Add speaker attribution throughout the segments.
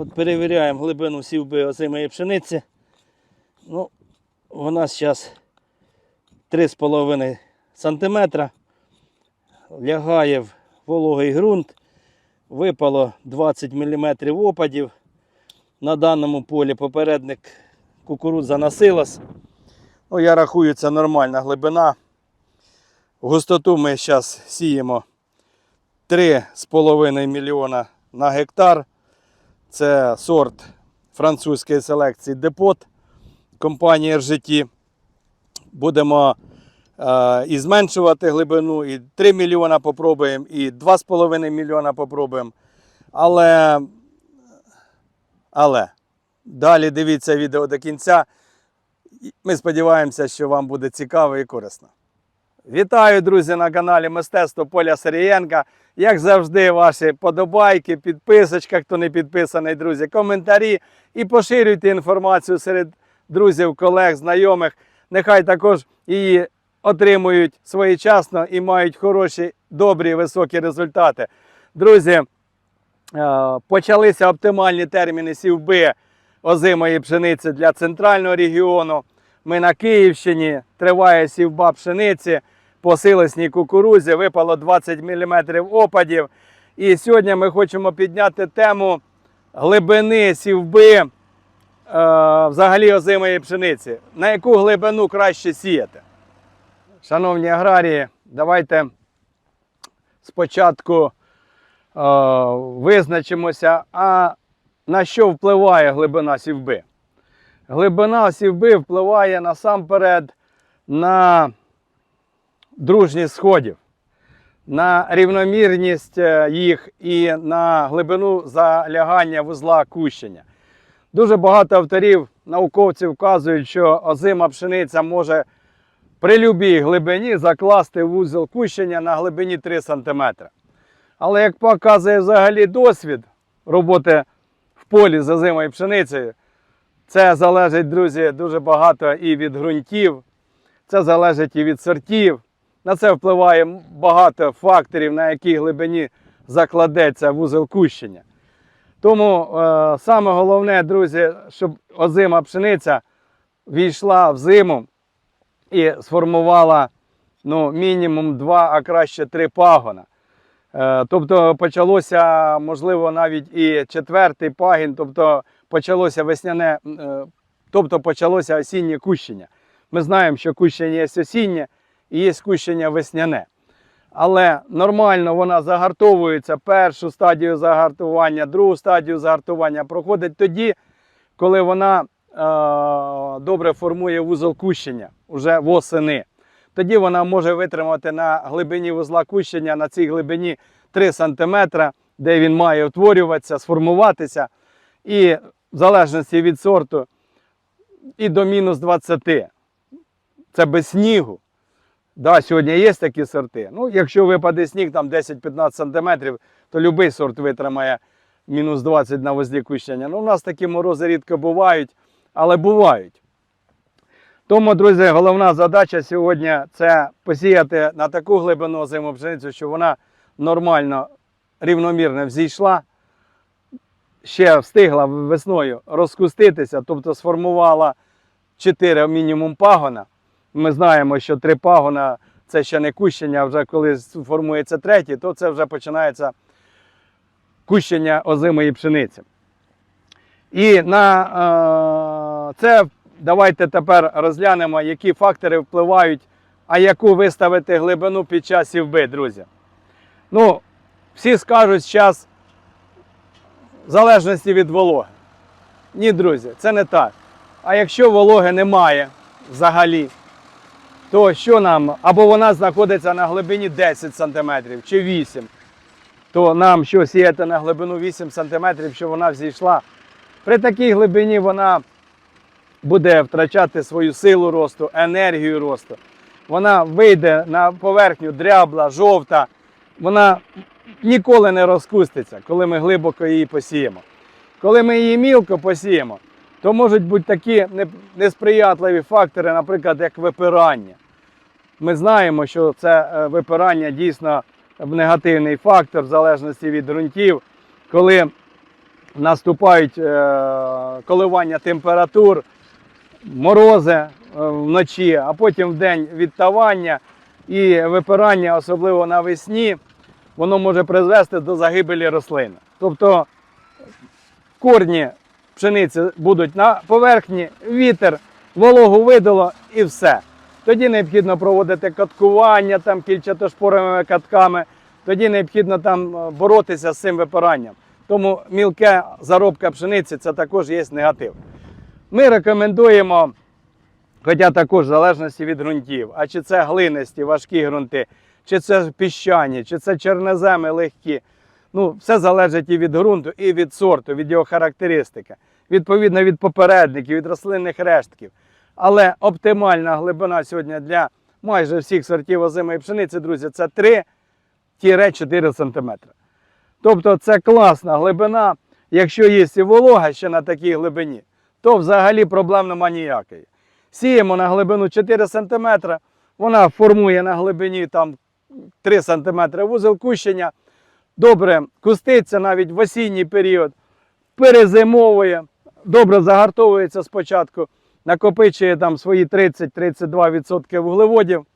Speaker 1: От перевіряємо глибину сівби озимої пшениці. Ну, вона зараз 3,5 см. Лягає в вологий ґрунт. Випало 20 мм опадів. На даному полі попередник кукурудза насилась. Ну, я рахую, це нормальна глибина. Густоту ми зараз сіємо 3,5 мільйона на гектар. Це сорт французької селекції Депот компанії RGT. Будемо е, і зменшувати глибину, і 3 мільйона попробуємо, і 2,5 мільйона попробуємо. Але, але далі дивіться відео до кінця. Ми сподіваємося, що вам буде цікаво і корисно. Вітаю, друзі, на каналі Мистецтво Поля Сарієнка. Як завжди, ваші подобайки, підписочка, хто не підписаний, друзі, коментарі і поширюйте інформацію серед друзів, колег, знайомих. Нехай також її отримують своєчасно і мають хороші, добрі, високі результати. Друзі, е, почалися оптимальні терміни сівби озимої пшениці для центрального регіону. Ми на Київщині триває сівба пшениці по силосній кукурузі, випало 20 мм опадів. І сьогодні ми хочемо підняти тему глибини сівби е, взагалі озимої пшениці. На яку глибину краще сіяти? Шановні аграрії, давайте спочатку е, визначимося, а на що впливає глибина сівби. Глибина сівби впливає насамперед на дружність сходів, на рівномірність е, їх і на глибину залягання вузла кущення. Дуже багато авторів, науковців вказують, що озима пшениця може при любій глибині закласти вузол кущення на глибині 3 см. Але як показує взагалі досвід роботи в полі з озимою пшеницею, це залежить, друзі, дуже багато і від ґрунтів, це залежить і від сортів. На це впливає багато факторів, на якій глибині закладеться вузол кущення. Тому е, саме головне, друзі, щоб озима пшениця війшла в зиму і сформувала ну, мінімум два, а краще три пагона. Е, тобто почалося, можливо, навіть і четвертий пагін, тобто почалося весняне, е, тобто почалося осіннє кущення. Ми знаємо, що кущення є осіннє і є кущення весняне. Але нормально вона загартовується першу стадію загартування, другу стадію загартування проходить тоді, коли вона е, добре формує вузол кущення вже восени. Тоді вона може витримати на глибині вузла кущення, на цій глибині 3 см, де він має утворюватися, сформуватися. І в залежності від сорту, і до мінус 20. Це без снігу. Да, сьогодні є такі сорти. Ну, якщо випаде сніг там 10-15 см, то будь-який сорт витримає мінус 20 на вузлі кущення. Ну, у нас такі морози рідко бувають, але бувають. Тому, друзі, головна задача сьогодні це посіяти на таку глибину озиму пшеницю, щоб вона нормально, рівномірно взійшла, ще встигла весною розкуститися, тобто сформувала 4 мінімум пагона. Ми знаємо, що 3 пагона це ще не кущення, а вже коли формується третій, то це вже починається кущення озимої пшениці. І на е, це давайте тепер розглянемо, які фактори впливають, а яку виставити глибину під час сівби, друзі. Ну, всі скажуть зараз, в залежності від вологи. Ні, друзі, це не так. А якщо вологи немає взагалі, то що нам? Або вона знаходиться на глибині 10 см чи 8 то нам що сіяти на глибину 8 см, щоб вона взійшла. При такій глибині вона буде втрачати свою силу росту, енергію росту. Вона вийде на поверхню дрябла, жовта, вона ніколи не розкуститься, коли ми глибоко її посіємо. Коли ми її мілко посіємо, то можуть бути такі несприятливі фактори, наприклад, як випирання. Ми знаємо, що це е, випирання дійсно негативний фактор в залежності від ґрунтів, коли наступають е, коливання температур, морози е, вночі, а потім в день відтавання і випирання, особливо навесні, воно може призвести до загибелі рослини. Тобто корні пшениці будуть на поверхні, вітер, вологу видало і все. Тоді необхідно проводити каткування там кільчатошпоровими катками, тоді необхідно там е, боротися з цим випиранням. Тому мілке заробка пшениці це також є негатив. Ми рекомендуємо, хоча також в залежності від ґрунтів, а чи це глинисті, важкі ґрунти, чи це піщані, чи це чорноземи легкі. Ну, все залежить і від ґрунту, і від сорту, від його характеристики, відповідно від попередників, від рослинних рештків. Але оптимальна глибина сьогодні для майже всіх сортів озимої пшениці, друзі, це 3-4 см. Тобто це класна глибина. Якщо є і волога ще на такій глибині, то взагалі проблем нема ніякої. Сіємо на глибину 4 см, вона формує на глибині там 3 см вузол кущення, добре куститься навіть в осінній період, перезимовує, добре загартовується спочатку, накопичує там свої 30-32% вуглеводів.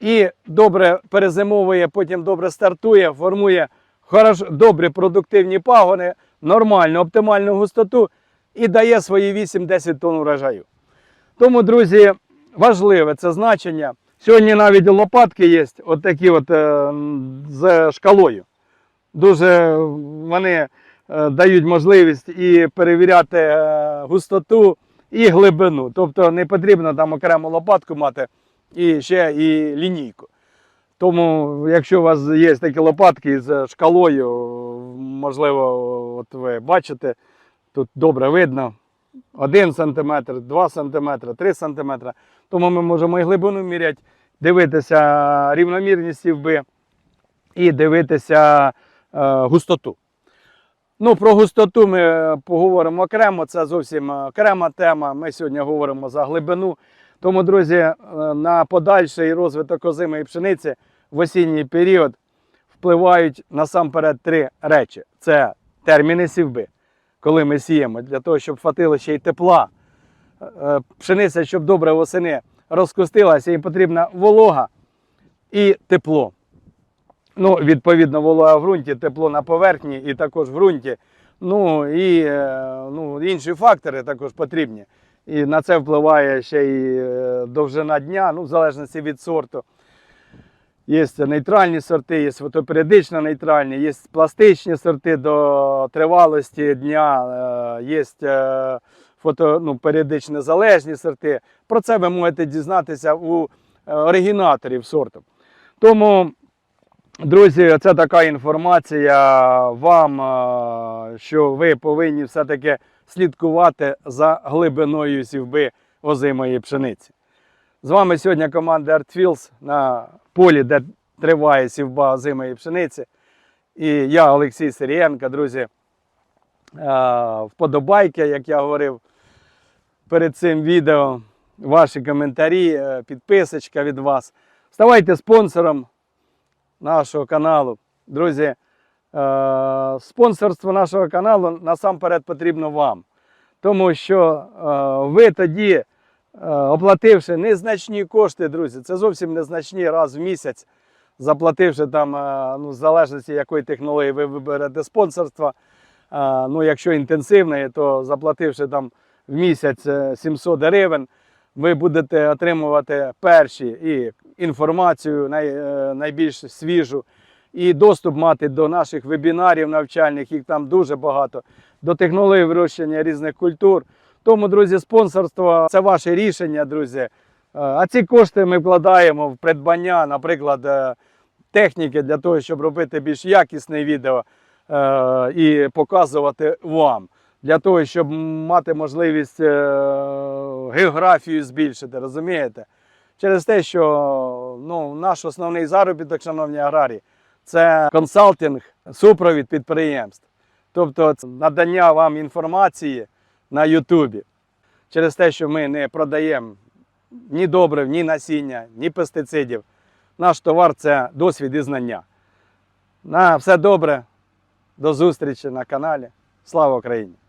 Speaker 1: І добре перезимовує, потім добре стартує, формує хорош, добрі продуктивні пагони, нормальну, оптимальну густоту і дає свої 8-10 тонн урожаю. Тому, друзі, важливе це значення. Сьогодні навіть лопатки є, от такі от е, з шкалою. Дуже вони дають можливість і перевіряти е, густоту і глибину. Тобто не потрібно там окрему лопатку мати і ще і лінійку. Тому, якщо у вас є такі лопатки з шкалою, можливо, от ви бачите, тут добре видно. 1 см, 2 см, 3 см. Тому ми можемо і глибину міряти, дивитися рівномірність сівби і дивитися е, густоту. Ну, про густоту ми поговоримо окремо, це зовсім окрема тема. Ми сьогодні говоримо за глибину. Тому, друзі, е, на подальший розвиток озимої пшениці в осінній період впливають насамперед три речі: це терміни сівби, коли ми сіємо, для того, щоб хватило ще й тепла. Е, Пшениця, щоб добре восени розкустилася, їй потрібна волога і тепло. Ну, відповідно, волога в ґрунті, тепло на поверхні і також в ґрунті. Ну і е, ну, інші фактори також потрібні. І на це впливає ще й е, довжина дня, ну, в залежності від сорту. Є нейтральні сорти, є фотоперіодично нейтральні, є пластичні сорти до тривалості дня, е, є фото, ну, періодично залежні сорти. Про це ви можете дізнатися у оригінаторів сорту. Тому, друзі, це така інформація вам, е, що ви повинні все-таки слідкувати за глибиною сівби озимої пшениці. З вами сьогодні команда ArtFields на полі, де триває сівба озимої пшениці. І я, Олексій Сирієнко, друзі, е, вподобайки, як я говорив перед цим відео, ваші коментарі, е, підписочка від вас. Ставайте спонсором нашого каналу. Друзі, е, спонсорство нашого каналу насамперед потрібно вам. Тому що е, ви тоді, е, оплативши незначні кошти, друзі, це зовсім незначні раз в місяць, заплативши там, ну, в залежності якої технології ви виберете спонсорство. Ну, якщо інтенсивне, то заплативши там в місяць е, 700 гривень, ви будете отримувати перші і інформацію най, е, найбільш свіжу, і доступ мати до наших вебінарів навчальних, їх там дуже багато, до технологій вирощення різних культур. Тому, друзі, спонсорство це ваше рішення, друзі. Е, А ці кошти ми вкладаємо в придбання, наприклад, е, техніки для того, щоб робити більш якісне відео і показувати вам. Для того, щоб мати можливість географію збільшити, розумієте? Через те, що ну, наш основний заробіток, шановні аграрії, це консалтинг, супровід підприємств. Тобто надання вам інформації на Ютубі. Через те, що ми не продаємо ні добрив, ні насіння, ні пестицидів. Наш товар це досвід і знання. На все добре. До зустрічі на каналі. Слава Україні!